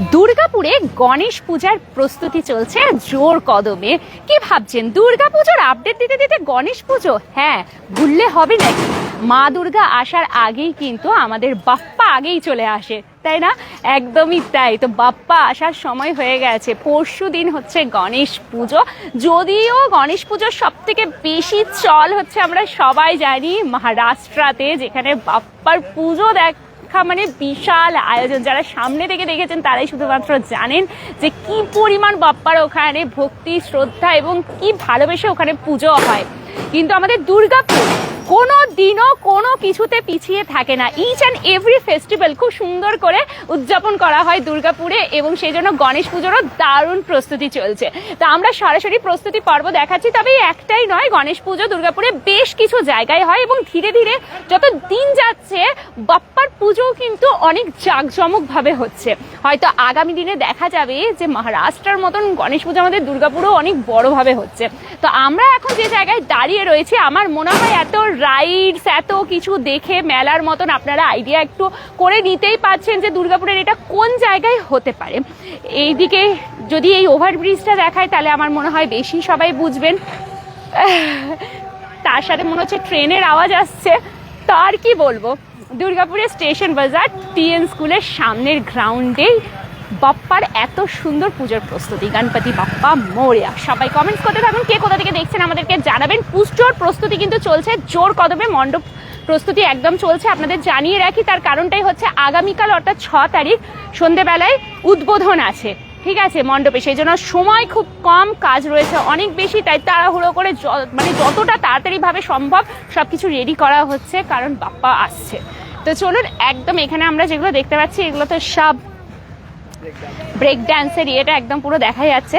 দুর্গাপুরে গণেশ পূজার প্রস্তুতি চলছে, জোর কদমে। কি ভাবছেন? দুর্গা পুজোর আপডেট দিতে দিতে গণেশ পুজো? হ্যাঁ ভুললে হবে নাকি? মা দুর্গা আসার আগেই কিন্তু আমাদের বাপ্পা আগেই চলে আসে, তাই না? একদমই তাই। তো বাপ্পা আসার সময় হয়ে গেছে। পরশু দিন হচ্ছে গণেশ পুজো। যদিও গণেশ পুজোর সব থেকে বেশি চল হচ্ছে আমরা সবাই জানি, মহারাষ্ট্রাতে, যেখানে বাপ্পার পুজো দেখ দেখা মানে বিশাল আয়োজন। যারা সামনে থেকে দেখেছেন, তারাই শুধুমাত্র জানেন যে কি পরিমাণ বাপ্পার ওখানে ভক্তি, শ্রদ্ধা এবং কি ভালোবেসে ওখানে পুজো হয়। কিন্তু আমাদের দুর্গাপুর কোনো দিনও কোনো কিছুতে পিছিয়ে থাকে না। ইচ অ্যান্ড এভরি ফেস্টিভ্যাল খুব সুন্দর করে উদযাপন করা হয় দুর্গাপুরে এবং সেই জন্য গণেশ পুজোরও দারুণ প্রস্তুতি চলছে। তা আমরা সরাসরি প্রস্তুতি পর্ব দেখাচ্ছি, তবে একটাই নয়, গণেশ পুজো দুর্গাপুরে বেশ কিছু জায়গায় হয় এবং ধীরে ধীরে যত দিন যাচ্ছে, বাপ্পার পুজো কিন্তু অনেক জাঁকজমকভাবে হচ্ছে। হয়তো আগামী দিনে দেখা যাবে যে মহারাষ্ট্রের মতন গণেশ পুজো আমাদের দুর্গাপুরও অনেক বড়ভাবে হচ্ছে। তো আমরা এখন যে জায়গায় দাঁড়িয়ে রয়েছে। আমার মনে হয় এত রাইডস এত কিছু দেখে মেলার মতন আপনারা আইডিয়া একটু করে নিতেই পাচ্ছেন যে দুর্গাপুরের এটা কোন জায়গায় হতে পারে। এইদিকে যদি এই ওভারব্রিজটা দেখায়, তাহলে আমার মনে হয় বেশি সবাই বুঝবেন। তার সাথে মনে হচ্ছে ট্রেনের আওয়াজ আসছে। তো আর কি বলব? দুর্গাপুরের স্টেশন বাজার টিএন স্কুলের সামনের গ্রাউন্ডেই বাপ্পার এত সুন্দর পুজোর প্রস্তুতি। গণপতি বাপ্পা মোরিয়া সবাই কমেন্টস করতে থাকুন কে কোথা থেকে দেখছেন আমাদেরকে জানাবেন। পুজোর প্রস্তুতি কিন্তু চলছে জোর কদমে। মণ্ডপ প্রস্তুতি একদম চলছে, আপনাদের জানিয়ে রাখি। তার কারণটাই হচ্ছে আগামীকাল অর্থাৎ ছ তারিখ সন্ধেবেলায় উদ্বোধন আছে। ঠিক আছে, মণ্ডপে। সেই জন্য সময় খুব কম, কাজ রয়েছে অনেক বেশি, তাই তাড়াহুড়ো করে মানে যতটা তাড়াতাড়িভাবে সম্ভব সব কিছু রেডি করা হচ্ছে, কারণ বাপ্পা আসছে। তো চলুন, একদম এখানে আমরা যেগুলো দেখতে পাচ্ছি, এগুলো তো সব ব্রেক ড্যান্সের ইয়েটা একদম পুরো দেখা যাচ্ছে।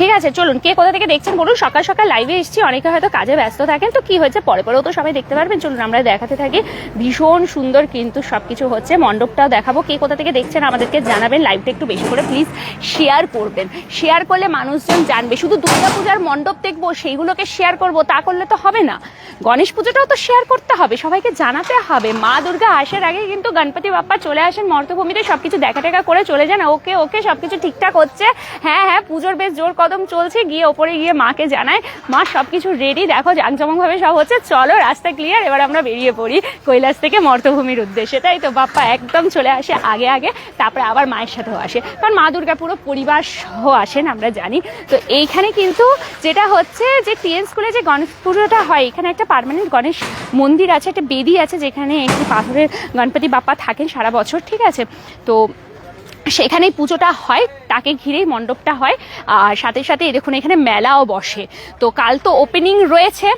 ঠিক আছে, চলুন, কে কোথা থেকে দেখছেন বলুন, সকাল সকাল লাইভে এসেছি, অনেকে হয়তো কাজে ব্যস্ত থাকেন, তো কি হয়েছে? পরে পরেও তো সবাই দেখতে পারবেন, চলুন আমরা দেখাতে থাকি। ভীষণ সুন্দর কিন্তু সবকিছু হচ্ছে, মণ্ডপটাও দেখাবো, কে কোথা থেকে দেখছেন আমাদেরকে জানাবেন লাইভটা একটু বেশি করে প্লিজ শেয়ার করবেন। শেয়ার করলে মানুষজন জানবে, শুধু দুর্গাপূজার মণ্ডপ দেখব, সেইগুলোকে শেয়ার করব, তা করলে তো হবে না। গণেশ পুজোটাও তো শেয়ার করতে হবে, সবাইকে জানাতে হবে। মা দুর্গা আসার আগে কিন্তু গণপতি বাপ্পা চলে আসেন, মর্তভূমিতে সবকিছু দেখা টেকা করে চলে যান, ওকে ওকে, সবকিছু ঠিকঠাক হচ্ছে। হ্যাঁ হ্যাঁ পুজোর বেশ জোর কদম চলছে। গিয়ে ওপরে গিয়ে মাকে জানায়, মা, সবকিছু রেডি দেখো, জাঁকজমকভাবে সব হচ্ছে। চলো, রাস্তা ক্লিয়ার এবার আমরা বেরিয়ে পড়ি কৈলাস থেকে মর্তভূমির উদ্দেশ্যে। তাই তো বাপ্পা একদম চলে আসে আগে আগে, তারপরে আবার মায়ের সাথেও আসে। কারণ মা দুর্গা পুরো পরিবার সহ আসেন, আমরা জানি। তো এইখানে কিন্তু যেটা হচ্ছে যে টিএন স্কুলে যে গণেশ পুজোটা হয়, এখানে একটা পারমানেন্ট গণেশ মন্দির আছে, একটা বেদি আছে, যেখানে একটি পাথরের গণপতি বাপ্পা থাকেন সারা বছর, ঠিক আছে? তো সেখানেই পুজোটা হয়, তাকে ঘিরেই মণ্ডপটা হয়, আর সাথে সাথে দেখুন এখানে মেলাও বসে। তো কাল তো ওপেনিং রয়েছে।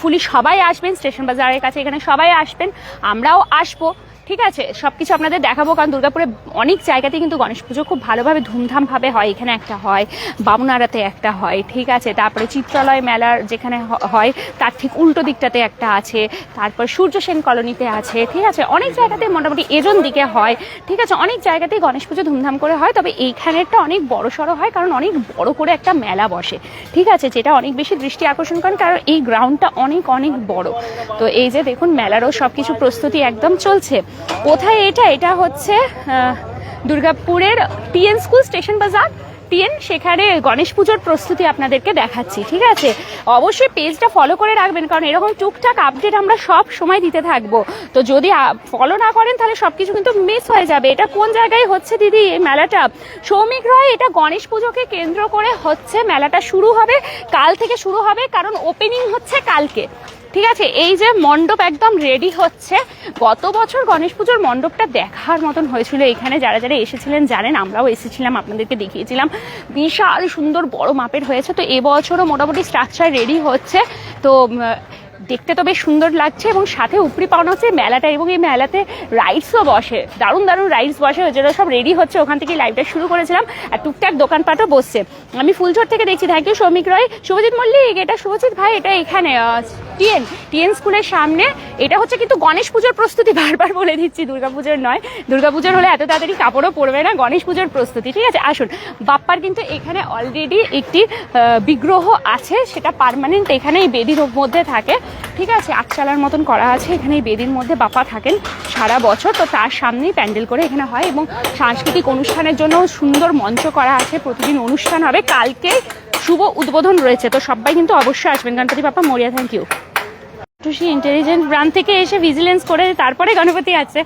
ফুলি সবাই আসবেন, স্টেশন বাজারের কাছে এখানে সবাই আসবেন, আমরাও আসব। ঠিক আছে সব কিছু আপনাদের দেখাবো, কারণ দুর্গাপুরে অনেক জায়গাতেই কিন্তু গণেশ পুজো খুব ভালোভাবে ধুমধামভাবে হয়। এখানে একটা হয়, বামুনারাতে একটা হয়, ঠিক আছে? তারপরে চিত্রালয় মেলার যেখানে হয়, তার ঠিক উল্টো দিকটাতে একটা আছে, তারপর সূর্য সেন কলোনিতে আছে, ঠিক আছে? অনেক জায়গাতে মোটামুটি এজন দিকে হয়, ঠিক আছে? অনেক জায়গাতেই গণেশ পুজো ধুমধাম করে হয়, তবে এইখানেরটা অনেক বড় সড়ো হয়, কারণ অনেক বড় করে একটা মেলা বসে, ঠিক আছে? যেটা অনেক বেশি দৃষ্টি আকর্ষণ করে, কারণ এই গ্রাউন্ডটা অনেক অনেক বড়। তো এই যে দেখুন, মেলারও সব কিছু প্রস্তুতি একদম চলছে। কোথায় এটা? এটা হচ্ছে দুর্গাপুরের টিএন স্কুল স্টেশন বাজার। টিএন, সেখানে গণেশ পুজোর প্রস্তুতি আপনাদেরকে দেখাচ্ছি, ঠিক আছে? অবশ্যই পেজটা ফলো করে রাখবেন, কারণ এরকম টুকটাক আপডেট আমরা সব সময় দিতে থাকব। তো যদি ফলো না করেন, তাহলে সব কিছু কিন্তু মিস হয়ে যাবে। এটা কোন জায়গায় হচ্ছে দিদি এই মেলাটা? সৌমিক রয়, এটা গণেশ পুজোকে কেন্দ্র করে হচ্ছে মেলাটা শুরু হবে, কাল থেকে শুরু হবে, কারণ ওপেনিং হচ্ছে কালকে। ঠিক আছে, এই যে মণ্ডপ একদম রেডি হচ্ছে, গত বছর গণেশ পুজোর মণ্ডপটা দেখার মতন হয়েছিল এখানে। যারা যারা এসেছিলেন জানেন, আমরাও এসেছিলাম, আপনাদেরকে দেখিয়েছিলাম। বিশাল সুন্দর বড় মাপের হয়েছে, তো এবছরও মোটামুটি স্ট্রাকচার রেডি হচ্ছে। তো দেখতে তো বেশ সুন্দর লাগছে এবং সাথে উপরি পাওনা হচ্ছে মেলাটা এবং এই মেলাতে রাইডসও বসে। দারুণ দারুণ রাইডস বসে যেটা সব রেডি হচ্ছে। ওখান থেকে লাইভটা শুরু করেছিলাম আর টুকটাক দোকানপাটও বসছে। আমি ফুলঝড় থেকে দেখছি থ্যাংক ইউ সৌমিক রয়। শুভজিৎ মল্লিক, এটা শুভজিৎ ভাই, এটা এখানে টিএন টিএন স্কুলের সামনে। এটা হচ্ছে কিন্তু গণেশ পুজোর প্রস্তুতি, বারবার বলে দিচ্ছি দুর্গাপুজোর নয়। দুর্গাপুজোর হলে এত তাড়াতাড়ি কাপড়ও পরবে না, গণেশ পুজোর প্রস্তুতি, ঠিক আছে? আসুন, বাপ্পার কিন্তু এখানে অলরেডি একটি বিগ্রহ আছে, সেটা পার্মানেন্ট এখানে এই বেদির মধ্যে থাকে। ঠিক আছে, আটচালার মতন করা আছে। এখানে এই বেদির মধ্যে বাপ্পা থাকেন সারা বছর, তো তার সামনেই প্যান্ডেল করে এখানে হয় এবং সাংস্কৃতিক অনুষ্ঠানের জন্য সুন্দর মঞ্চ করা আছে। প্রতিদিন অনুষ্ঠান হবে। কালকে শুভ উদ্বোধন রয়েছে, তো সবাই কিন্তু অবশ্যই আসবেন। Ganapati Bappa Morya thank you Tusi intelligent branch থেকে এসে ভিজিলেন্স করে, তারপরে গণপতি আছে।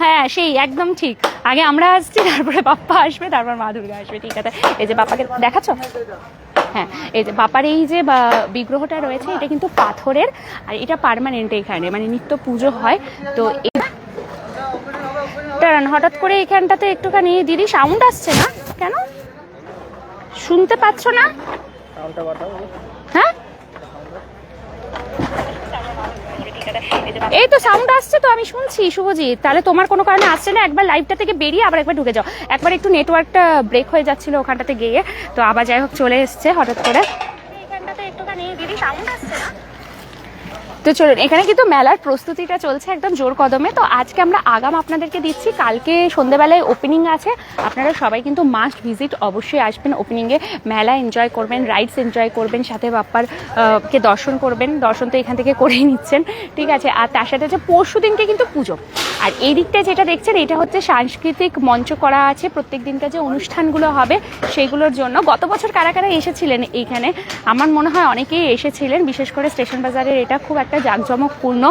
হ্যাঁ সেই, একদম ঠিক। আগে আমরা আসছি, তারপরে বাপ্পা আসবে, তারপর মা দুর্গা আসবে, ঠিক আছে। এই যে বাপ্পাকে দেখাচ্ছ? হ্যাঁ এই যে বাপার এই যে বা- বিগ্রহটা রয়েছে এটা কিন্তু পাথরের আর এটা পারমানেন্ট এখানে মানে নিত্য পুজো হয়। তো দাঁড়ান হঠাৎ করে এখানটাতে একটুখানি দিদি সাউন্ড আসছে না? কেন? শুনতে পাচ্ছ না? হ্যাঁ? এই তো সাউন্ড আসছে তো আমি শুনছি শুভজিৎ। তাহলে তোমার কোনো কারণে আসছে না? একবার লাইভটা থেকে বেরিয়ে আবার একবার ঢুকে যাও। একবার একটু নেটওয়ার্কটা ব্রেক হয়ে যাচ্ছিল ওখানটাতে গিয়ে। তো আবার যাই হোক চলে এসছে হঠাৎ করে। এখানটাতে একটুখানি দিদি সাউন্ড আসছে না? তো চলুন, এখানে কিন্তু মেলার প্রস্তুতিটা চলছে একদম জোর কদমে। তো আজকে আমরা আগাম আপনাদেরকে দিচ্ছি, কালকে সন্ধেবেলায় ওপেনিং আছে। আপনারা সবাই কিন্তু মাস্ট ভিজিট অবশ্যই আসবেন ওপেনিংয়ে মেলা এনজয় করবেন রাইডস এনজয় করবেন, সাথে বাপ্পার কে দর্শন করবেন। দর্শন তো এখান থেকে করেই নিচ্ছেন, ঠিক আছে? আর তার সাথে হচ্ছে পরশু দিনকে কিন্তু পুজো। আর এই দিকটা যেটা দেখছেন, এটা হচ্ছে সাংস্কৃতিক মঞ্চ করা আছে। প্রত্যেক দিনকার যে অনুষ্ঠানগুলো হবে, সেগুলোর জন্য। গত বছর কারা কারা এসেছিলেন এইখানে আমার মনে হয় অনেকেই এসেছিলেন, বিশেষ করে স্টেশন বাজারের এটা খুব একটা জাঁকজমকপূর্ণ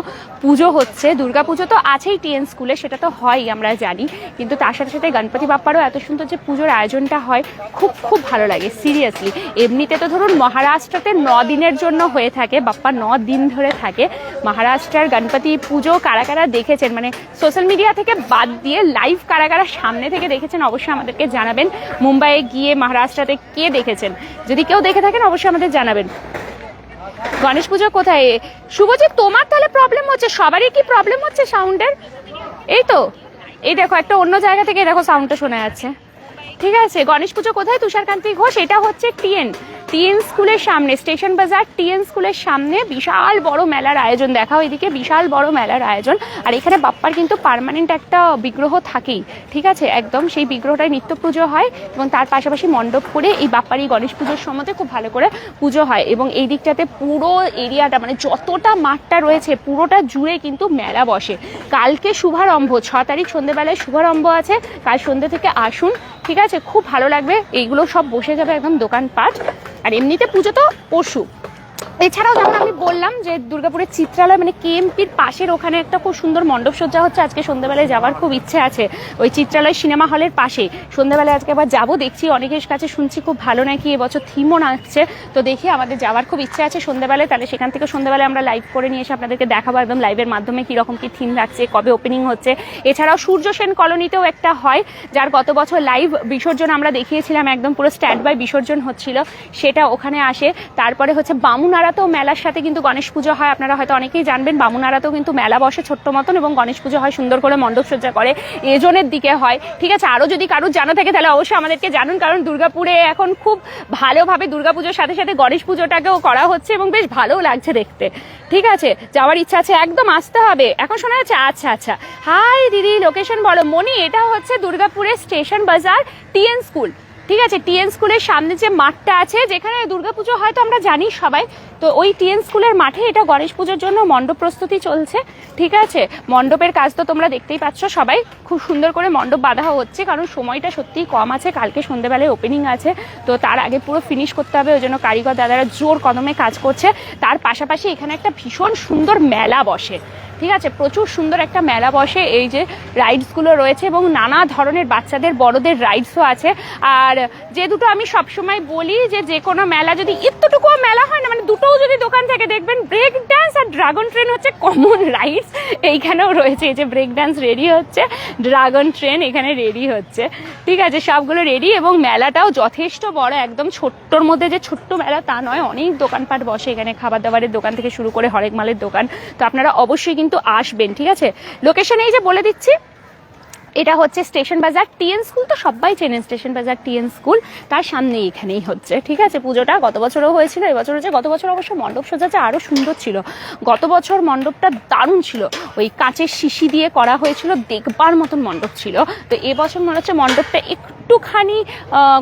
পুজো হচ্ছে। দুর্গা পুজো তো আছেই টিএন স্কুলে, সেটা তো হয়ই, আমরা জানি। কিন্তু তার সাথে সাথে গণপতি বাপ্পারও এত সুন্দর যে পুজোর আয়োজনটা হয়, খুব খুব ভালো লাগে সিরিয়াসলি এমনিতে তো ধরুন মহারাষ্ট্রতে ন দিনের জন্য হয়ে থাকে, বাপ্পা ন দিন ধরে থাকে। মহারাষ্ট্রের গণপতি পুজো কারা কারা দেখেছেন? মানে সোশ্যাল মিডিয়া থেকে বাদ দিয়ে লাইভ কারা কারা সামনে থেকে দেখেছেন, অবশ্যই আমাদেরকে জানাবেন। মুম্বাইয়ে গিয়ে মহারাষ্ট্রতে কে দেখেছেন? যদি কেউ দেখে থাকেন, অবশ্যই আমাদের জানাবেন। গণেশ পুজো কোথায়? শুভজিৎ, তোমার তাহলে প্রবলেম হচ্ছে। সবারই কি প্রবলেম হচ্ছে সাউন্ডের এই তো। এই দেখো, একটা অন্য জায়গা থেকে দেখো সাউন্ডটা শোনা যাচ্ছে। ঠিক আছে, গণেশ পুজো কোথায়? তুষারকান্তি ঘোষ, এটা হচ্ছে টিএন টিএন স্কুলের সামনে, স্টেশন বাজার টিএন স্কুলের সামনে বিশাল বড় মেলার আয়োজন। দেখাও এদিকে, বিশাল বড় মেলার আয়োজন। আর এখানে বাপ্পার কিন্তু পার্মানেন্ট একটা বিগ্রহ থাকেই, ঠিক আছে? একদম সেই বিগ্রহটায় নিত্য পুজো হয় এবং তার পাশাপাশি মণ্ডপ করে এই বাপ্পার এই গণেশ পুজোর সময়তে খুব ভালো করে পুজো হয় এবং এই দিকটাতে পুরো এরিয়াটা মানে যতটা মাঠটা রয়েছে, পুরোটা জুড়ে কিন্তু মেলা বসে। কালকে শুভারম্ভ, ছ তারিখ সন্ধ্যেবেলায় শুভারম্ভ আছে, কাল সন্ধ্যে থেকে আসুন, ঠিক আছে? খুব ভালো লাগবে, এইগুলো সব বসে যাবে একদম দোকানপাট। আর এমনিতে পুজো তো পরশু এছাড়াও যেমন আমি বললাম যে দুর্গাপুরের চিত্রালয় মানে কেএমপির পাশের ওখানে একটা খুব সুন্দর মণ্ডপ সজ্জা হচ্ছে। আজকে সন্ধ্যাবেলায় যাওয়ার খুব ইচ্ছে আছে। ওই চিত্রালয় সিনেমা হলের পাশে। সন্ধ্যাবেলায় আজকে আবার যাব, দেখছি অনেকের কাছে, শুনছি খুব ভালো নাকি এবছর থিমও নাচছে। তো দেখি আমাদের যাওয়ার খুব ইচ্ছে আছে সন্ধ্যাবেলায়। তাহলে সেখান থেকে সন্ধ্যাবেলায় আমরা লাইভ করে নিয়ে এসে আপনাদেরকে দেখাবো একদম লাইভের মাধ্যমে কীরকম কী থিম রাখছে, কবে ওপেনিং হচ্ছে। এছাড়াও সূর্য সেন কলোনিতেও একটা হয়, যার গত বছর লাইভ বিসর্জন আমরা দেখিয়েছিলাম, একদম পুরো স্ট্যান্ড বাই বিসর্জন হচ্ছিল, সেটা ওখানে আসে। তারপরে হচ্ছে বামুনারাতেও মেলার সাথে কিন্তু গণেশ পুজো হয়। আপনারা হয়তো অনেকেই জানবেন, বামুনারাতেও কিন্তু মেলা বসে ছোট্ট মতন এবং গণেশ পুজো হয়, সুন্দর করে মণ্ডপ সজ্জা করে, এজনের দিকে হয়। ঠিক আছে আরও যদি কারোর জানা থাকে তাহলে অবশ্যই আমাদেরকে জানুন, কারণ দুর্গাপুরে এখন খুব ভালোভাবে দুর্গাপুজোর সাথে সাথে গণেশ পুজোটাকেও করা হচ্ছে এবং বেশ ভালোও লাগছে দেখতে। ঠিক আছে, যাওয়ার ইচ্ছা আছে, একদম আসতে হবে। এখন শোনা যাচ্ছে আচ্ছা আচ্ছা। হাই, দিদি লোকেশন বলো। মনি এটা হচ্ছে দুর্গাপুরের স্টেশন বাজার, টিএন স্কুল। ঠিক আছে টিএন স্কুলের সামনে যে মাঠটা আছে, যেখানে দুর্গাপুজো হয়তো আমরা জানি সবাই। তো ওই টিএন স্কুলের মাঠে এটা গণেশ পুজোর জন্য মণ্ডপ প্রস্তুতি চলছে, ঠিক আছে? মণ্ডপের কাজ তো তোমরা দেখতেই পাচ্ছ সবাই। খুব সুন্দর করে মণ্ডপ বাঁধা হচ্ছে, কারণ সময়টা সত্যিই কম আছে, কালকে সন্ধ্যেবেলায় ওপেনিং আছে। তো তার আগে পুরো ফিনিশ করতে হবে, ওই জন্য কারিগর দাদারা জোর কদমে কাজ করছে। তার পাশাপাশি এখানে একটা ভীষণ সুন্দর মেলা বসে। ঠিক আছে, প্রচুর সুন্দর একটা মেলা বসে এই যে রাইডসগুলো রয়েছে এবং নানা ধরনের বাচ্চাদের, বড়দের রাইডসও আছে। আর যে দুটো আমি সবসময় বলি যে যে কোনো মেলা যদি এতটুকুও মেলা হয় না মানে দুটোও যদি দোকান থেকে, দেখবেন ব্রেক ডান্স আর ড্রাগন ট্রেন হচ্ছে কমন রাইডস এইখানেও রয়েছে, এই যে ব্রেক ডান্স রেডি হচ্ছে ড্রাগন ট্রেন এখানে রেডি হচ্ছে। ঠিক আছে, সবগুলো রেডি এবং মেলাটাও যথেষ্ট বড়, একদম ছোট্টর মধ্যে যে ছোট্ট মেলা তা নয়, অনেক দোকানপাট বসে এখানে খাবার দাবারের দোকান থেকে শুরু করে হরেক মালের দোকান। তো আপনারা অবশ্যই কিন্তু আসবেন ঠিক আছে? লোকেশন এই যে বলে দিচ্ছি এটা হচ্ছে স্টেশন বাজার, টিএন স্কুল তো সবাই চেনেন স্টেশন বাজার, টিএন স্কুল। তার সামনেই এখানেই হচ্ছে, ঠিক আছে? পুজোটা গত বছরও হয়েছিল এবছর হচ্ছে গত বছর অবশ্য মণ্ডপ সজ্জাটা আরও সুন্দর ছিল। গত বছর মণ্ডপটা দারুণ ছিল। ওই কাঁচের শিশি দিয়ে করা হয়েছিল, দেখবার মতন মণ্ডপ ছিল। তো এবছর মনে হচ্ছে মণ্ডপটা একটুখানি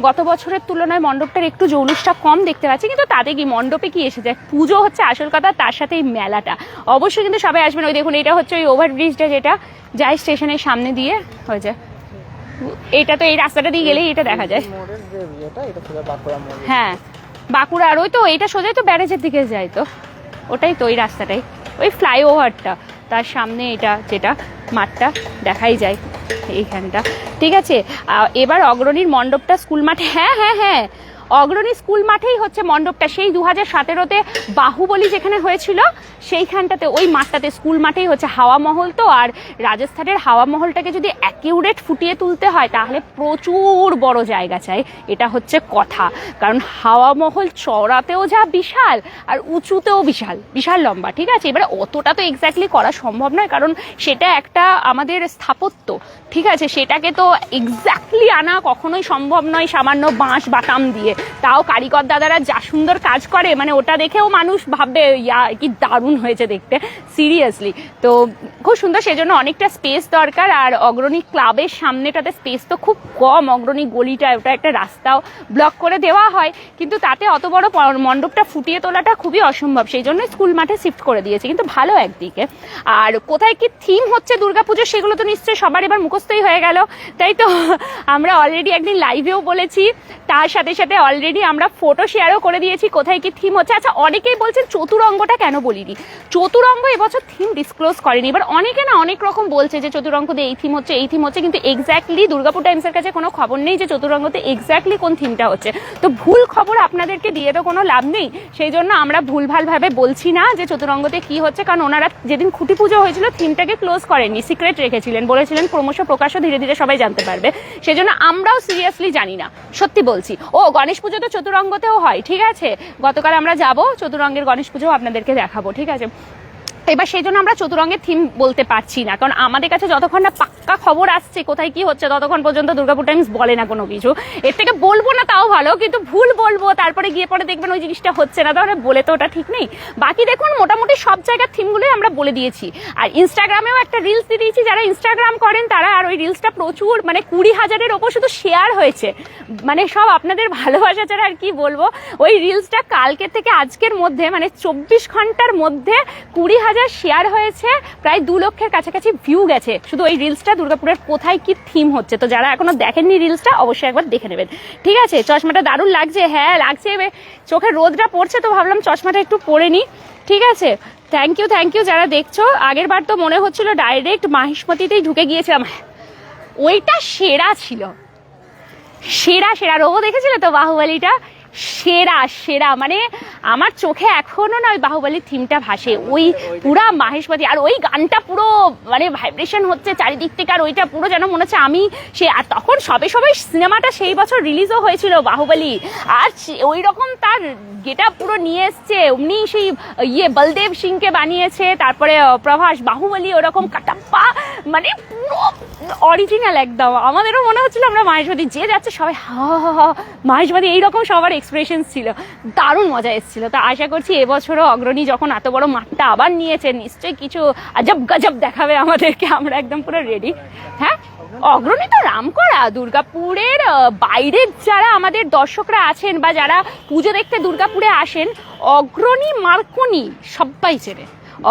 গত বছরের তুলনায় মণ্ডপটার একটু জৌলুসটা কম দেখতে পাচ্ছি, কিন্তু তাতে কি মণ্ডপে কি এসে যায় পুজো হচ্ছে আসল কথা, তার সাথে এই মেলাটা। অবশ্যই কিন্তু সবাই আসবেন। ওই দেখুন, এটা হচ্ছে ওই ওভারব্রিজটা যেটা যায় স্টেশনের সামনে দিয়ে। হয়ে যায়। এটা তো এই রাস্তাটা দিয়ে গেলেই এটা দেখা যায়। যে হ্যাঁ বাঁকুড়া আর ওই তো, এটা সোজাই তো ব্যারেজের দিকে যায় তো। ওটাই তো ওই রাস্তাটাই। ওই ফ্লাইওভারটা, তার সামনে এটা যেটা, মাঠটা দেখাই যায় এইখানটা। ঠিক আছে এবার অগ্রণীর মণ্ডপটা স্কুল মাঠে হ্যাঁ হ্যাঁ হ্যাঁ। অগ্রণী স্কুল মাঠেই হচ্ছে মণ্ডপটা। সেই দু হাজার সতেরোতে বাহুবলী যেখানে হয়েছিল সেইখানটাতে ওই মাঠটাতে, স্কুল মাঠেই হচ্ছে হাওয়া মহল তো, আর রাজস্থানের হাওয়া মহলটাকে যদি অ্যাকিউরেট ফুটিয়ে তুলতে হয়, তাহলে প্রচুর বড় জায়গা চাই। এটা হচ্ছে কথা। কারণ হাওয়া মহল চড়াতেও যা বিশাল, আর উঁচুতেও বিশাল বিশাল লম্বা, ঠিক আছে? এবারে অতটা তো এক্স্যাক্টলি করা সম্ভব নয়, কারণ সেটা একটা আমাদের স্থাপত্য, ঠিক আছে? সেটাকে তো এক্স্যাক্টলি আনা কখনোই সম্ভব নয় সামান্য বাঁশ বাতাম দিয়ে। তাও কারিগর দাদারা যা সুন্দর কাজ করে মানে ওটা দেখেও মানুষ ভাববে, ইয়া, কি দারুণ হয়েছে দেখতে সিরিয়াসলি তো খুব সুন্দর, সেজন্য অনেকটা স্পেস দরকার। আর অগ্রণী ক্লাবের সামনেটাতে স্পেস তো খুব কম, অগ্রণী গলিটা, ওটা একটা রাস্তাও ব্লক করে দেওয়া হয়। কিন্তু তাতে অত বড় মণ্ডপটা ফুটিয়ে তোলাটা খুবই অসম্ভব সেই জন্য স্কুল মাঠে শিফট করে দিয়েছে, কিন্তু ভালো একদিকে। আর কোথায় কি থিম হচ্ছে দুর্গাপুজো, সেগুলো তো নিশ্চয়ই সবার এবার মুখস্থই হয়ে গেল। তাই তো আমরা অলরেডি একদিন লাইভেও বলেছি, তার সাথে সাথে অলরেডি আমরা ফটো শেয়ারও করে দিয়েছি, কোথায় কি থিম হচ্ছে। আচ্ছা অনেকেই বলছেন চতুরঙ্গটা কেন বলিনি? চতুরঙ্গ এবছর থিম ডিসক্লোজ করেনি। এবার অনেকে না অনেক রকম বলছে যে চতুরঙ্গতে এই থিম হচ্ছে, এই থিম হচ্ছে, কিন্তু এক্স্যাক্টলি দুর্গাপুর টাইমসের কাছে কোনো খবর নেই যে চতুরঙ্গতে এক্স্যাক্টলি কোন থিমটা হচ্ছে। তো ভুল খবর আপনাদেরকে দিয়ে তো কোনো লাভ নেই, সেই জন্য আমরা ভুলভালভাবে বলছি না যে চতুরঙ্গতে কি হচ্ছে, কারণ ওনারা যেদিন খুঁটি পুজো হয়েছিল থিমটাকে ক্লোজ করেননি সিক্রেট রেখেছিলেন, বলেছিলেন, ক্রমশ প্রকাশও ধীরে ধীরে সবাই জানতে পারবে। সেজন্য আমরাও সিরিয়াসলি জানি না, সত্যি বলছি। ও, গণেশ পুজো তো চতুরঙ্গতেও হয়, ঠিক আছে? গতকাল আমরা যাব, চতুরঙ্গের গণেশ পুজো আপনাদেরকে দেখাবো, ঠিক আছে। এবার সেই জন্য আমরা চতুরঙ্গের থিম বলতে পারছি না। কারণ আমাদের কাছে যতক্ষণ না পাক্কা খবর আসছে, কোথায় কি হচ্ছে, ততক্ষণ পর্যন্ত দুর্গাপুর টাইমস বলে না কোনো কিছু। এর থেকে বলব না তাও ভালো, কিন্তু ভুল বলব, তারপরে গিয়ে পরে দেখবেন ওই জিনিসটা হচ্ছে না, তাহলে বলে তো ওটা ঠিক নেই। বাকি দেখুন, মোটামুটি সব জায়গার থিমগুলোই আমরা বলে দিয়েছি। আর ইনস্টাগ্রামেও একটা রিলস দিয়ে দিয়েছি, যারা ইনস্টাগ্রাম করেন তারা আর ওই রিলসটা প্রচুর মানে কুড়ি হাজারের ওপর শুধু শেয়ার হয়েছে। মানে সব আপনাদের ভালোবাসা ছাড়া আর কি বলব? ওই রিলসটা কালকে থেকে আজকের মধ্যে মানে চব্বিশ ঘণ্টার মধ্যে কুড়ি হাজার শেয়ার হয়েছে, প্রায় দু লক্ষের কাছাকাছি ভিউ গেছে। শুধু ওই রিলসটা দুর্গাপুরের কোথায় কি থিম হচ্ছে? তো যারা এখনও দেখেননি রিলসটা অবশ্যই একবার দেখে নেবেন। ঠিক আছে, চশমাটা দারুণ লাগছে। হ্যাঁ লাগছে চোখে রোদটা পড়ছে তো ভাবলাম চশমাটা একটু পরে নিই ঠিক আছে থ্যাংক ইউ থ্যাংক ইউ যারা দেখছ। আগের বার তো মনে হচ্ছিল ডাইরেক্ট মাহিষ্মতিতেই ঢুকে গিয়েছিলাম। ওইটা সেরা ছিল। সেরা সেরা। রোবো দেখেছিলে তো বাহুবলীটা? সেরা সেরা। মানে আমার চোখে এখনও না ওই বাহুবলীর থিমটা ভাসে। ওই পুরা মাহেশপতি আর ওই গানটা পুরো মানে ভাইব্রেশন হচ্ছে চারিদিক থেকে, আর ওইটা পুরো যেন মনে হচ্ছে আমি সে, আর তখন সবে সবে সিনেমাটা সেই বছর রিলিজও হয়েছিল বাহুবলী। আর ওই রকম তার গেটা পুরো নিয়ে এসছে। অমনি সেই ইয়ে বলদেব সিংকে বানিয়েছে, তারপরে প্রভাস বাহুবলী ওরকম কাটাপ্পা মানে পুরো অরিজিনাল একদম। আমাদেরও মনে হচ্ছিল আমরা মাহেশবাদী যে যাচ্ছে সবাই হা হা হা মাহেশবাদী এইরকম সবার এক্সপ্রেশন ছিল। দারুণ মজা এসেছিল। তো আশা করছি এবছরও অগ্রণী যখন এত বড় মাঠটা আবার নিয়েছে, নিশ্চয়ই কিছু আজব গজব দেখাবে আমাদেরকে। আমরা একদম পুরো রেডি হ্যাঁ? অগ্রণী তো রামকরা, দুর্গাপুরের বাইরের যারা আমাদের দর্শকরা আছেন বা যারা পুজো দেখতে দুর্গাপুরে আসেন, অগ্রণী মার্কনি সবাই চেনে।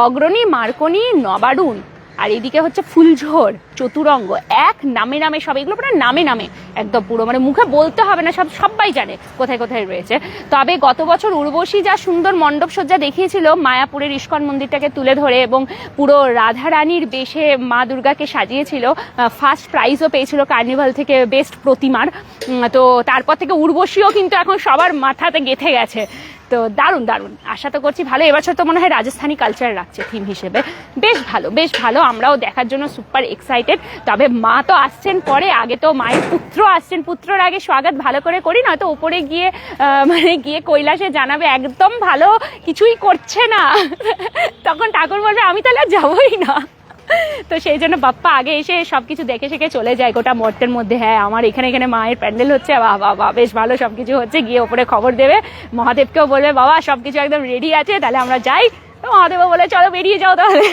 অগ্রণী মার্কনি, নবারুণ আর এদিকে হচ্ছে ফুলঝোর চতুরঙ্গ, এক নামে নামে সব, এগুলো পুরো নামে নামে, একদম পুরো মানে মুখে বলতে হবে না, সব সবাই জানে কোথায় কোথায় রয়েছে। তবে গত বছর উর্বশী যা সুন্দর মণ্ডপ সজ্জা দেখিয়েছিল, মায়াপুরের ইস্কন মন্দিরটাকে তুলে ধরে এবং পুরো রাধা রানীর বেশে মা দুর্গাকে সাজিয়েছিল ফার্স্ট প্রাইজও পেয়েছিল কার্নিভাল থেকে বেস্ট প্রতিমার। তো তারপর থেকে উর্বশীও কিন্তু এখন সবার মাথাতে গেথে গেছে। তো দারুণ দারুণ। আশা তো করছি ভালো। এবছর তো মনে হয় রাজস্থানি কালচার রাখছে থিম হিসেবে। বেশ ভালো বেশ ভালো। আমরাও দেখার জন্য সুপার এক্সাইটেড তবে মা তো আসছেন পরে, আগে তো মায়ের পুত্র আসছেন। পুত্রর আগে স্বাগত ভালো করে করি না তো উপরে গিয়ে মানে গিয়ে কৈলাসে জানাবে, একদম ভালো কিছুই করছে না। তখন ঠাকুর বলবে, আমি তাহলে আর যাবোই না। তো সেই জন্য বাপ্পা আগে এসে সবকিছু দেখে শেখে চলে যায় গোটা মর্তের মধ্যে। হ্যাঁ আমার এখানে এখানে মায়ের প্যান্ডেল হচ্ছে বাবা বাহ বেশ ভালো সবকিছু হচ্ছে। গিয়ে ওপরে খবর দেবে, মহাদেবকেও বলবে, বাবা, সবকিছু একদম রেডি আছে, তাহলে আমরা যাই। তো মহাদেবও বলে চলো বেরিয়ে যাও তাহলে।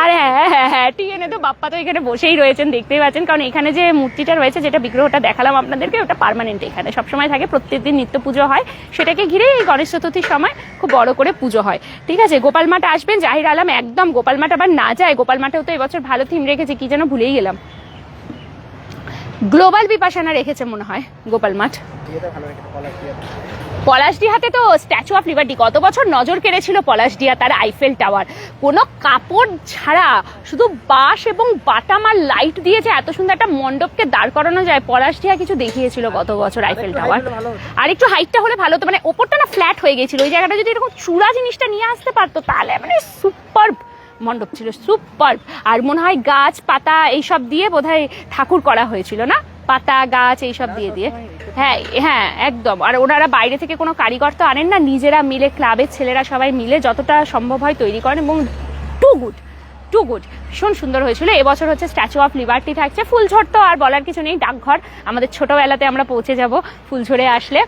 আর হ্যাঁ হ্যাঁ হ্যাঁ টিএনএ তো বাপ্পা তো এখানে বসেই রয়েছেন দেখতেই পাচ্ছেন। কারণ এখানে যে মূর্তিটা রয়েছে যেটা বিগ্রহটা দেখালাম আপনাদেরকে ওটা পার্মানেন্ট এখানে। সবসময় থাকে প্রত্যেকদিন নিত্য পুজো হয়। সেটাকে ঘিরে এই গণেশ চতুর্থীর সময় খুব বড় করে পুজো হয়। ঠিক আছে গোপাল মাঠ আসবেন জাহির আলম একদম গোপাল মাঠ আবার না যায়। গোপাল মাঠেও তো এবছর ভালো থিম রেখেছে কি যেন ভুলেই গেলাম। গ্লোবাল বিপাশানা রেখেছে মনে হয় গোপাল মাঠ। পলাশডিহাতে তো স্ট্যাচু অফ লিবার্টি গত বছর নজর কেড়েছিল পলাশডিহা তার আইফেল টাওয়ার কোনো কাপড় ছাড়া শুধু বাঁশ এবং বাটামার লাইট দিয়ে যে এত সুন্দর একটা মণ্ডপকে দাঁড় করানো যায় পলাশডিহা কিছু দেখিয়েছিল গত বছর আইফেল টাওয়ার। আর একটু হাইটটা হলে ভালো হতো মানে ওপরটা না ফ্ল্যাট হয়ে গেছিল। ওই জায়গাটা যদি এরকম চূড়া জিনিসটা নিয়ে আসতে পারতো তাহলে মানে সুপার মণ্ডপ ছিল সুপার আর মনে হয় গাছ পাতা এইসব দিয়ে বোধহয় ঠাকুর করা হয়েছিল না? পাতা গাছ এইসব দিয়ে দিয়ে। হ্যাঁ হ্যাঁ একদম। আর ওনারা বাইরে থেকে কোনো কারিগর তো আনেন না, নিজেরা মিলে ক্লাবের ছেলেরা সবাই মিলে যতটা সম্ভব হয় তৈরি করেন এবং টু গুড টু গুড। ভীষণ সুন্দর হয়েছিল। এবছর হচ্ছে স্ট্যাচু অফ লিবার্টি থাকছে। ফুলঝড় তো আর বলার কিছু নেই, ডাকঘর। আমাদের ছোটবেলাতে আমরা পৌঁছে যাব ফুলঝড়ে আসলে।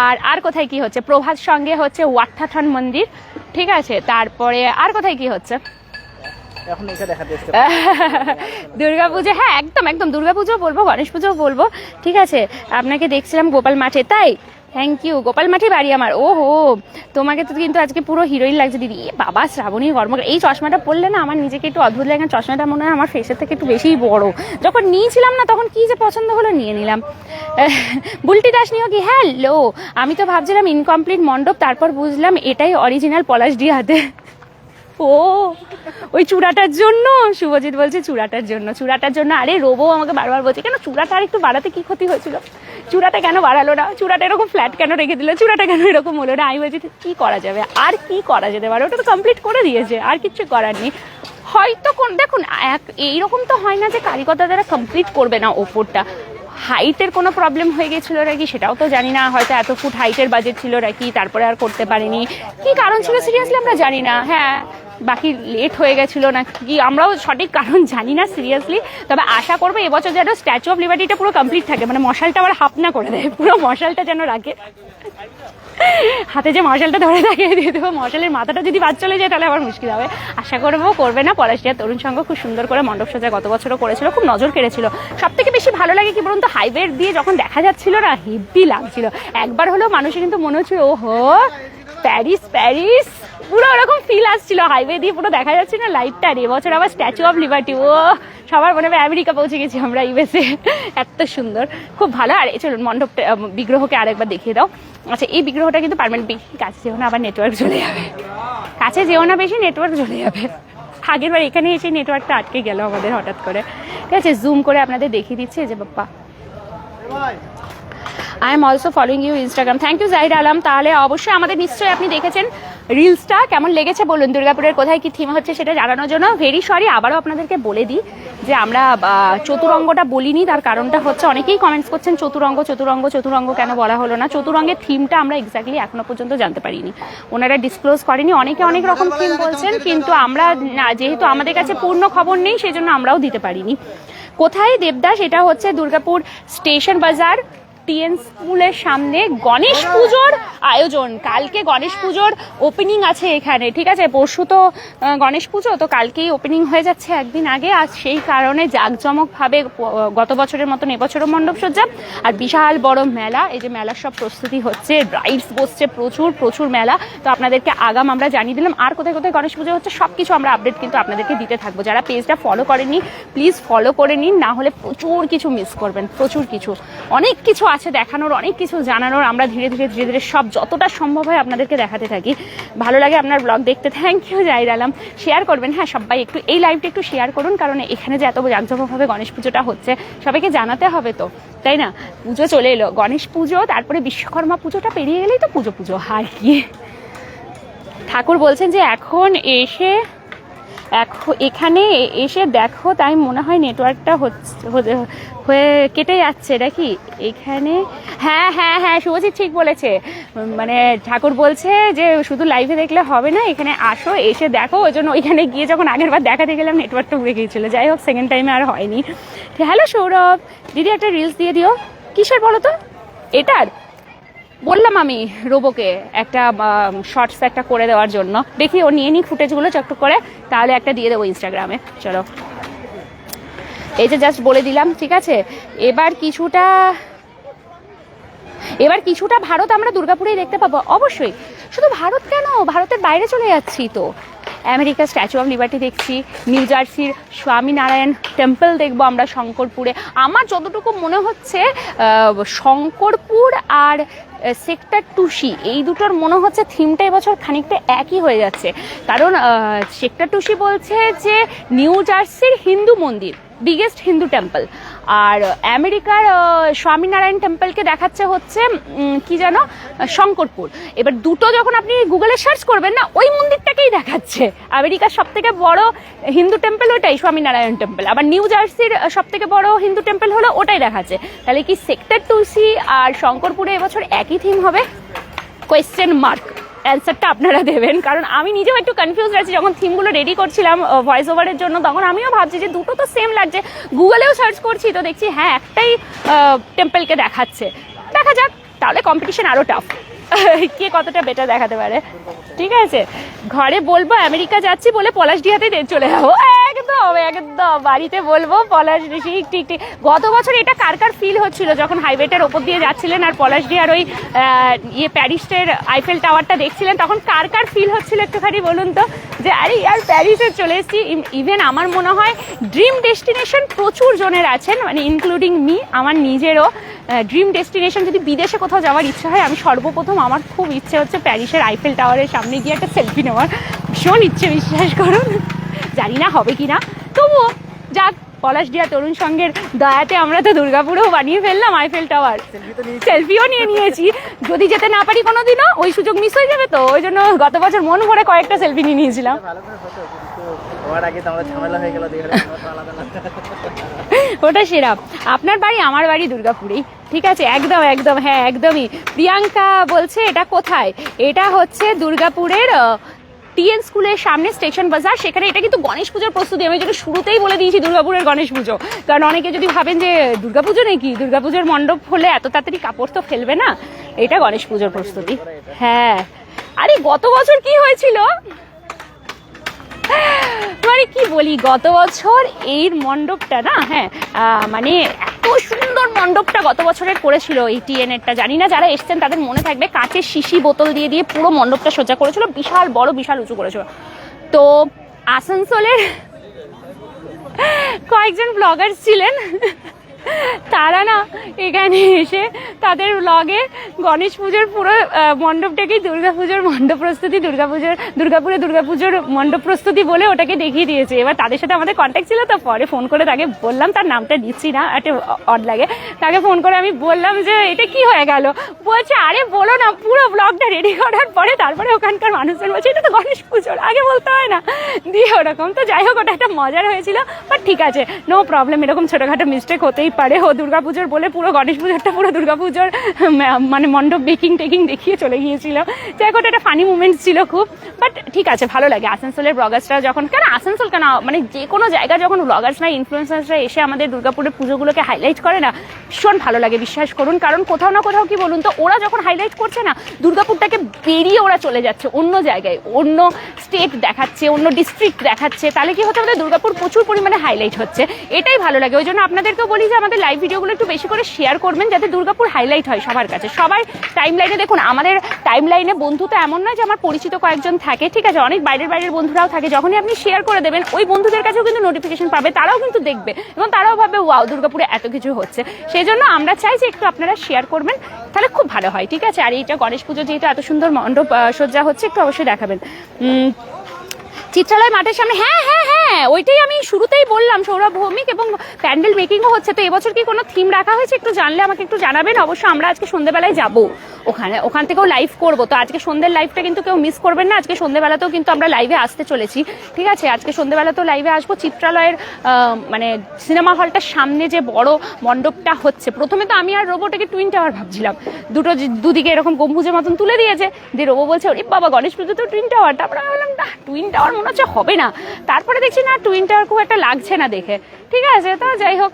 আর আর কোথায় কি হচ্ছে? প্রভাত সঙ্গে হচ্ছে ওয়াট্টাথন মন্দির, ঠিক আছে? তারপরে আর কোথায় কি হচ্ছে? এখন এটা দেখাতে হ্যাঁ একদম একদম। দুর্গাপুজো বলব, গণেশ পুজোও বলব। ঠিক আছে, আপনাকে দেখছিলাম গোপাল মাঠে, তাই? থ্যাংক ইউ গোপাল মাঠে বাড়ি আমার। ও হো তোমাকে তো কিন্তু আজকে পুরো হিরোইন লাগছে, দিদি। এ বাবা শ্রাবণী কর্ম এই চশমাটা পরলে না আমার নিজেকে একটু অদ্ভুত লাগে চশমাটা মনে হয় আমার ফেসের থেকে একটু বেশিই বড়। যখন নিয়েছিলাম না, তখন কি যে পছন্দ হলো, নিয়ে নিলাম। বুলটি দাস নিও কি? হ্যালো আমি তো ভাবছিলাম ইনকমপ্লিট মণ্ডপ, তারপর বুঝলাম এটাই অরিজিনাল পলাশ ডি হাতে। ও, ওই চূড়াটার জন্য? শুভজিৎ বলছে চূড়াটার জন্য। চূড়াটার জন্য, আরে রোবো আমাকে বারবার বলছে, কেন চূড়াটা আর একটু বাড়াতে কি ক্ষতি হয়েছিল? চূড়াটা কেন বাড়ালো না? চূড়াটা এরকম ফ্ল্যাট কেন রেখে দিল? চূড়াটা কেন এরকম হলো না? আমি বলছি, কি করা যাবে? আর কি করা যেতে পারে? ওটা তো কমপ্লিট করে দিয়েছে, আর কিচ্ছু করার নেই। হয়তো কোন, দেখুন, এক, এইরকম তো হয় না যে কারিগরটা দ্বারা কমপ্লিট করবে না ওপরটা। হাইটের কোনো প্রবলেম হয়ে গেছিল নাকি সেটাও তো জানি না। হয়তো এত ফুট হাইটের বাজেট ছিল নাকি তারপরে আর করতে পারিনি। কি কারণ ছিল? সিরিয়াসলি আমরা জানি না। হ্যাঁ বাকি লেট হয়ে গেছিল না কি আমরাও সঠিক কারণ জানি না সিরিয়াসলি তবে আশা করব এবছর যেন স্ট্যাচু অফ লিবার্টিটা পুরো কমপ্লিট থাকে। মানে মশালটা আবার হাফ না করে দেয়। পুরো মশালটা যেন রাখে। হাতে যে মশালটা ধরে থাকে দিয়ে দেবো মশালের মাথাটা যদি বাদ চলে যায়, তাহলে আবার মুশকিল হবে। আশা করব করবে না, পলাশিয়া তরুণ সংঘ খুব সুন্দর করে মণ্ডপ সাজা গত বছরও করেছিল, খুব নজর কেড়েছিল। সব থেকে বেশি ভালো লাগে কি বলুন তো হাইওয়ে দিয়ে যখন দেখা যাচ্ছিল না হেভি লাগছিল। একবার হলেও মানুষের কিন্তু মনে হচ্ছিল, ওহো! Paris Paris. পুরো ওরকম ফিল আসছিল হাইওয়ে দিয়ে পুরো দেখা যাচ্ছে না লাইটটা আর এবছর আবার স্ট্যাচু অফ লিবার্টি ও, সবার মনে হয় আমেরিকা পৌঁছে গেছি আমরা ইউএসএ এত সুন্দর, খুব ভালো। আর চলুন, মণ্ডপটা বিগ্রহকে আরেকবার দেখিয়ে দাও। আচ্ছা এই বিগ্রহটা কিন্তু পারমানেন্ট বেশি কাছে যেও না, আবার নেটওয়ার্ক চলে যাবে। কাছে যেও না বেশি নেটওয়ার্ক চলে যাবে। আগের বার এখানে এসে নেটওয়ার্কটা আটকে গেল আমাদের হঠাৎ করে। ঠিক আছে জুম করে আপনাদের দেখিয়ে দিচ্ছে যে Bappa. I am also following you Instagram thank you Zahir Alam তাহলে অবশ্যই আমাদের নিশ্চয়ই আপনি দেখেছেন রিলসটা কেমন লেগেছে বলুন? দুর্গাপুরের কোথায় কি থিম হচ্ছে সেটা জানানোর জন্য। ভেরি সরি আবারও আপনাদেরকে বলে দিই যে আমরা চতুরঙ্গটা বলিনি, তার কারণটা হচ্ছে অনেকেই কমেন্টস করছেন, চতুরঙ্গ চতুরঙ্গ চতুরঙ্গ কেন বলা হলো না? চতুরঙ্গের থিমটা আমরা এক্স্যাক্টলি এখনও পর্যন্ত জানতে পারিনি। ওনারা ডিসক্লোজ করেনি। অনেকে অনেক রকম থিম বলছেন, কিন্তু আমরা যেহেতু আমাদের কাছে পূর্ণ খবর নেই সেই জন্য আমরাও দিতে পারিনি। কোথায় দেবদাস এটা হচ্ছে দুর্গাপুর স্টেশন বাজার। টিএন স্কুলের সামনে গণেশ পুজোর আয়োজন। কালকে গণেশ পুজোর ওপেনিং আছে এখানে, ঠিক আছে? পরশু তো গণেশ পুজো, তো কালকেই ওপেনিং হয়ে যাচ্ছে একদিন আগে। আর সেই কারণে জাঁকজমকভাবে গত বছরের মতন এবছরও মণ্ডপ সজ্জা। আর বিশাল বড় মেলা, এই যে মেলার সব প্রস্তুতি হচ্ছে রাইডস বসছে প্রচুর প্রচুর মেলা। তো আপনাদেরকে আগাম আমরা জানিয়ে দিলাম, আর কোথায় কোথায় গণেশ পুজো হচ্ছে সব কিছু আমরা আপডেট কিন্তু আপনাদেরকে দিতে থাকব। যারা পেজটা ফলো করেননি প্লিজ ফলো করে নিন, না হলে প্রচুর কিছু মিস করবেন, প্রচুর কিছু। অনেক কিছু আছে দেখানোর, অনেক কিছু জানানোর। আমরা ধীরে ধীরে ধীরে ধীরে সব যতটা সম্ভব হয় আপনাদেরকে দেখাতে থাকি। ভালো লাগে আপনার ব্লগ দেখতে। Thank you Zahir Alam. Share করবেন হ্যাঁ সবাই একটু এই লাইভটা একটু শেয়ার করুন, কারণ এখানে যে এত জাঁকজমকভাবে গণেশ পুজোটা হচ্ছে, সবাইকে জানাতে হবে তো, তাই না? পুজো চলে এলো। গণেশ পুজো, তারপরে বিশ্বকর্মা পুজোটা পেরিয়ে গেলেই তো পুজো পুজো আর কি ঠাকুর বলছেন যে এখন এসে এখন এসে দেখো, তাই মনে হয় নেটওয়ার্কটা হচ্ছে হয়ে কেটে যাচ্ছে এটা কি এখানে হ্যাঁ হ্যাঁ হ্যাঁ শুভজিৎ ঠিক বলেছে। মানে ঠাকুর বলছে যে শুধু লাইভে দেখলে হবে না, এখানে আসো, এসে দেখো। ওই জন্য ওইখানে গিয়ে যখন আগের বার দেখাতে গেলাম নেটওয়ার্কটা উড়ে গিয়েছিল। যাই হোক সেকেন্ড টাইমে আর হয়নি। হ্যালো সৌরভ, দিদি একটা রিলস দিয়ে দিও। কিসের বলো তো? এটার? বললাম আমি রোবোকে একটা শর্টস একটা করে দেওয়ার জন্য। দেখি ও নিয়ে নিই ফুটেজগুলো চকটক করে, তাহলে একটা দিয়ে দেবো ইনস্টাগ্রামে চলো। এই যে জাস্ট বলে দিলাম, ঠিক আছে? এবার কিছুটা এবার কিছুটা ভারত আমরা দুর্গাপুরেই দেখতে পাবো। অবশ্যই। শুধু ভারত কেন? ভারতের বাইরে চলে যাচ্ছি তো। আমেরিকার স্ট্যাচু অফ লিবার্টি দেখছি, নিউ জার্সির স্বামীনারায়ণ টেম্পল দেখব আমরা শঙ্করপুরে। আমার যতটুকু মনে হচ্ছে শঙ্করপুর আর সেক্টর টুসি, এই দুটোর মনে হচ্ছে থিমটা এবছর খানিকটা একই হয়ে যাচ্ছে। কারণ সেক্টর টুসি বলছে যে, নিউ জার্সির হিন্দু মন্দির, বিগেস্ট হিন্দু টেম্পল। আর আমেরিকার স্বামীনারায়ণ টেম্পলকে দেখাচ্ছে হচ্ছে কি যেন, শঙ্করপুর। এবার দুটো যখন আপনি গুগলে সার্চ করবেন না, ওই মন্দিরটাকেই দেখাচ্ছে। আমেরিকার সব থেকে বড় হিন্দু টেম্পল ওটাই, স্বামীনারায়ণ টেম্পল। আবার নিউ জার্সির সব থেকে বড় হিন্দু টেম্পল হলো ওটাই দেখাচ্ছে। তাহলে কি সেক্টর টুসি আর শঙ্করপুরে এবছর একই থিম হবে? কোয়েশ্চেন মার্ক অ্যান্সারটা আপনারা দেবেন। কারণ আমি নিজেও একটু কনফিউজ আছি। যখন থিমগুলো রেডি করছিলাম ভয়েস ওভারের জন্য, তখন আমিও ভাবছি যে দুটো তো সেম লাগছে। গুগলেও সার্চ করছি, তো দেখছি হ্যাঁ একটাই টেম্পলকে দেখাচ্ছে। দেখা যাক, তাহলে কম্পিটিশন আরও টাফ কে কতটা বেটার দেখাতে পারে। ঠিক আছে? ঘরে বলব আমেরিকা যাচ্ছি বলে পলাশডিহাতে দে- চলে যাব। একদম একদম। বাড়িতে বলব পলাশ ঠিক ঠিক ঠিক গত বছর এটা কার কার ফিল হচ্ছিল যখন হাইওয়েটার ওপর দিয়ে যাচ্ছিলেন আর পলাশ ডিহার ওই ইয়ে প্যারিসের আইফেল টাওয়ারটা দেখছিলেন, তখন কার কার ফিল হচ্ছিল একটুখানি বলুন তো? যে, আরে আর প্যারিসে চলে এসেছি। ইভেন আমার মনে হয় ড্রিম ডেস্টিনেশন প্রচুর জনের আছেন মানে ইনক্লুডিং মি আমার নিজেরও। ড্রিম ডেস্টিনেশন যদি বিদেশে কোথাও যাওয়ার ইচ্ছা হয়, আমি সর্বপ্রথম আমার খুব ইচ্ছে হচ্ছে প্যারিসের আইফেল টাওয়ারের সামনে গিয়ে একটা সেলফি নেওয়ার। ভীষণ ইচ্ছে বিশ্বাস করুন। জানি না হবে কি না তবুও যাক পলাশডিয়া তরুণ সঙ্গের দয়াতে আমরা তো দুর্গাপুরেও বানিয়ে ফেললাম আইফেল টাওয়ার সেলফিও নিয়ে নিয়েছি। যদি যেতে না পারি কোনোদিনও ওই সুযোগ মিস হয়ে যাবে তো। ওই জন্য গত বছর মন ভরে কয়েকটা সেলফি নিয়ে নিয়েছিলাম। ওটা সেরা। আপনার বাড়ি, আমার বাড়ি দুর্গাপুরেই। ঠিক আছে? একদম একদম হ্যাঁ একদমই। প্রিয়াঙ্কা বলছে, এটা কোথায়? এটা হচ্ছে দুর্গাপুরের টিএন স্কুলের সামনে স্টেশন বাজার। সেখানে এটা কিন্তু গণেশ পুজোর প্রস্তুতি। আমি যদি শুরুতেই বলে দিয়েছি দুর্গাপুরের গণেশ পুজো, কারণ অনেকে যদি ভাবেন যে দুর্গাপুজো নাকি, দুর্গাপুজোর মণ্ডপ হলে এত তাড়াতাড়ি কাপড় তো ফেলবে না, এটা গণেশ পুজোর প্রস্তুতি। হ্যাঁ। আরে, গত বছর কি হয়েছিল? মানে কি বলি, গত বছর এই মণ্ডপটা না হ্যাঁ মানে এত সুন্দর মণ্ডপটা গত বছরের করেছিল এই টিএনএরটা জানি না যারা এসছেন, তাদের মনে থাকবে কাঁচের শিশি বোতল দিয়ে দিয়ে পুরো মণ্ডপটা সোজা করেছিল, বিশাল বড়, বিশাল উঁচু করেছিল। তো আসানসোলের কয়েকজন ব্লগার ছিলেন। তারা না এখানে এসে তাদের ব্লগে গণেশ পুজোর পুরো মণ্ডপটাকেই দুর্গাপুজোর মণ্ডপ প্রস্তুতি দুর্গাপুজোর দুর্গাপুরে দুর্গাপুজোর মণ্ডপ প্রস্তুতি বলে ওটাকে দেখিয়ে দিয়েছে। এবার তাদের সাথে আমাদের কন্ট্যাক্ট ছিল তো পরে ফোন করে তাকে বললাম, তার নামটা দিচ্ছি না, একটা অড লাগে। তাকে ফোন করে আমি বললাম যে, এটা কি হয়ে গেল? বলছে, আরে বলো না, পুরো ব্লগটা রেডি করার পরে তারপরে ওখানকার মানুষজন বলছে, এটা তো গণেশ পুজোর, আগে বলতে হয় না। দিয়ে ওরকম তো যাই হোক, ওটা একটা মজার হয়েছিল বাট ঠিক আছে নো প্রবলেম এরকম ছোটোখাটো মিস্টেক হতেই পারে, ও দুর্গাপুজোর বলে পুরো গণেশ পুজোরটা পুরো দুর্গাপুজোর মানে মণ্ডপ বেকিং টেকিং দেখিয়ে চলে গিয়েছিল যাই হোক একটা ফানি মুমেন্ট ছিল খুব বাট ঠিক আছে, ভালো লাগে। আসানসোলের ব্লগার্সরা যখন, কেন আসানসোল কেন মানে যে কোনো জায়গায় যখন ব্লগার্সরা ইনফ্লুয়েন্সার্সরা এসে আমাদের দুর্গাপুরের পুজোগুলোকে হাইলাইট করে না, ভীষণ ভালো লাগে, বিশ্বাস করুন। কারণ কোথাও না কোথাও কি বলুন তো, ওরা যখন হাইলাইট করছে না, দুর্গাপুরটাকে বেরিয়ে ওরা চলে যাচ্ছে অন্য জায়গায়, অন্য স্টেট দেখাচ্ছে, অন্য ডিস্ট্রিক্ট দেখাচ্ছে। তাহলে কি হচ্ছে, আমাদের দুর্গাপুর প্রচুর পরিমাণে হাইলাইট হচ্ছে। এটাই ভালো লাগে। ওই জন্য আপনাদেরকেও বলি যে আমাদের লাইভ ভিডিওগুলো একটু বেশি করে শেয়ার করবেন যাতে দুর্গাপুর হাইলাইট হয় সবার কাছে। সবাই টাইম লাইনে দেখুন, আমাদের টাইম লাইনে বন্ধু তো এমন নয় যে আমার পরিচিত কয়েকজন থাকে, ঠিক আছে? অনেক বাইরের বাইরের বন্ধুরাও থাকে, যখনই আপনি শেয়ার করে দেবেন, ওই বন্ধুদের কাছেও কিন্তু নোটিফিকেশন পাবে, তারাও কিন্তু দেখবে এবং তারাও ভাবে ওয়াও দুর্গাপুরে এত কিছু হচ্ছে। সেই জন্য আমরা চাই যে একটু আপনারা শেয়ার করবেন, তাহলে খুব ভালো হয়, ঠিক আছে? আর এইটা গণেশ পুজো যেহেতু এত সুন্দর মণ্ডপ সজ্জা হচ্ছে, একটু অবশ্যই দেখাবেন। চিত্রালয় মাঠের সামনে হ্যাঁ হ্যাঁ হ্যাঁ ওইটাই আমি শুরুতেই বললাম, সৌরভ ভৌমিক এবং প্যান্ডেল মেকিংও হচ্ছে। তো এবছর কি কোনো থিম রাখা হয়েছে একটু জানলে আমাকে একটু জানাবেন? অবশ্য আমরা আজকে সন্ধ্যেবেলায় যাব। ওখানে, ওখান থেকেও লাইভ করব। তো আজকে সন্ধ্যের লাইভটা কিন্তু কেউ মিস করবেন না। আজকে সন্ধ্যেবেলাতেও কিন্তু আমরা লাইভে আসতে চলেছি। ঠিক আছে, আজকে সন্ধ্যেবেলাতেও লাইভে আসব। চিত্রালয়ের মানে সিনেমা হলটার সামনে যে বড় মণ্ডপটা হচ্ছে, প্রথমে তো আমি আর রোবোটাকে টুইন টাওয়ার ভাবছিলাম। দুটো দুদিকে এরকম গম্বুজের মতন তুলে দিয়েছে। দিয়ে রোবো বলছে, ওরে বাবা, গণেশ পুজো তো টুইন টাওয়ার তারপরে আমি বললাম না টুইন টাওয়ার মনে হচ্ছে হবে না। তারপরে দেখছি না টুইন টাওয়ার খুব একটা লাগছে না দেখে। ঠিক আছে, তো যাই হোক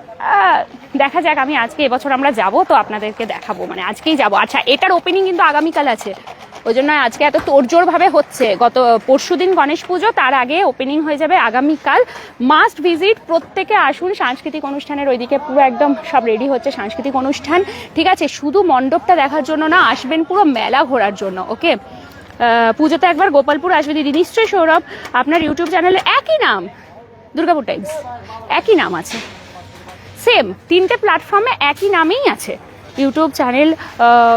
দেখা যাক আমি আজকে এবছর আমরা যাব, তো আপনাদেরকে দেখাবো। মানে আজকেই যাব। আচ্ছা এটার ওপেনিং কিন্তু আগামীকাল আছে। ওই জন্য আজকে এত তোড়জোড় ভাবে হচ্ছে। গত পরশুদিন গণেশ পুজো, তার আগে ওপেনিং হয়ে যাবে আগামীকাল। মাস্ট ভিজিট প্রত্যেকে আসুন। সাংস্কৃতিক অনুষ্ঠানের ওইদিকে পুরো একদম সব রেডি হচ্ছে সাংস্কৃতিক অনুষ্ঠান। ঠিক আছে, শুধু মণ্ডপটা দেখার জন্য না, আসবেন পুরো মেলা ঘোরার জন্য ওকে পুজোতে একবার গোপালপুর আসবে দিদি। নিশ্চয়ই সৌরভ, আপনার ইউটিউব চ্যানেলে একই নাম, দুর্গাপুর টাইমস একই নাম আছে। সেম তিনটে প্ল্যাটফর্মে একই নামেই আছে। ইউটিউব চ্যানেল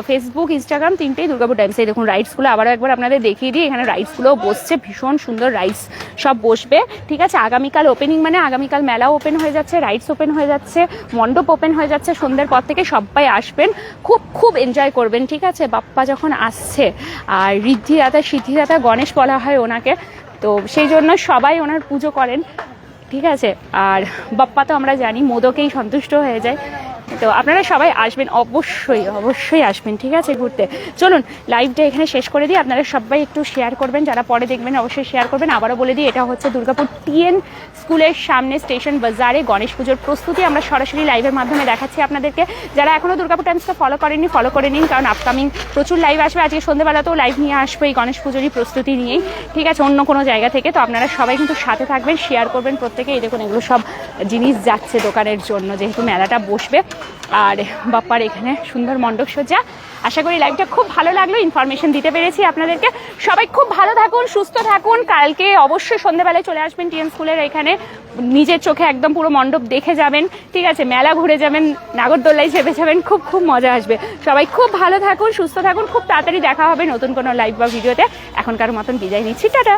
ফেসবুক ইনস্টাগ্রাম তিনটেই দুর্গাপুর টাইমস এই দেখুন রাইডসগুলো আবারও একবার আপনাদের দেখিয়ে দিই, এখানে রাইডসগুলোও বসছে, ভীষণ সুন্দর রাইডস সব বসবে। ঠিক আছে, আগামীকাল ওপেনিং মানে আগামীকাল মেলা ওপেন হয়ে যাচ্ছে রাইডস ওপেন হয়ে যাচ্ছে, মণ্ডপ ওপেন হয়ে যাচ্ছে, সন্ধ্যের পর থেকে সবাই আসবেন, খুব খুব এনজয় করবেন, ঠিক আছে? বাপ্পা যখন আসছে, আর ঋদ্ধিদাতা সিদ্ধিদাতা গণেশ বলা হয় ওনাকে, তো সেই জন্য সবাই ওনার পুজো করেন, ঠিক আছে? আর বাপ্পা তো আমরা জানি, মোদকেই সন্তুষ্ট হয়ে যায়। তো আপনারা সবাই আসবেন, অবশ্যই অবশ্যই আসবেন, ঠিক আছে, ঘুরতে। চলুন লাইভটা এখানে শেষ করে দিই। আপনারা সবাই একটু শেয়ার করবেন, যারা পরে দেখবেন অবশ্যই শেয়ার করবেন। আবারও বলে দিই, এটা হচ্ছে দুর্গাপুর টিএন স্কুলের সামনে স্টেশন বাজারে গণেশ পুজোর প্রস্তুতি। আমরা সরাসরি লাইভের মাধ্যমে দেখাচ্ছি আপনাদেরকে। যারা এখনও দুর্গাপুর টাইমসটা ফলো করেননি ফলো করে নিন, কারণ আপকামিং প্রচুর লাইভ আসবে। আজকে সন্ধ্যেবেলাতেও লাইভ নিয়ে আসবে এই গণেশ পুজোরই প্রস্তুতি নিয়েই। ঠিক আছে, অন্য কোনো জায়গা থেকে। তো আপনারা সবাই কিন্তু সাথে থাকবেন শেয়ার করবেন প্রত্যেকে এই দেখুন, এগুলো সব জিনিস যাচ্ছে দোকানের জন্য, যেহেতু মেলাটা বসবে। আর বাপ্পার এখানে সুন্দর মণ্ডপ সজ্জা আশা করি লাইভটা খুব ভালো লাগল ইনফরমেশন দিতে পেরেছি আপনাদেরকে। সবাই খুব ভালো থাকুন, সুস্থ থাকুন। কালকে অবশ্যই সন্ধ্যেবেলায় চলে আসবেন টিএন স্কুলের এখানে। নিজের চোখে একদম পুরো মণ্ডপ দেখে যাবেন। ঠিক আছে, মেলা ঘুরে যাবেন, নাগরদোল্লায় চেপে যাবেন, খুব খুব মজা আসবে। সবাই খুব ভালো থাকুন, সুস্থ থাকুন। খুব তাড়াতাড়ি দেখা হবে নতুন কোনো লাইভ বা ভিডিওতে এখনকার মতন বিদায় নিচ্ছি, টাটা।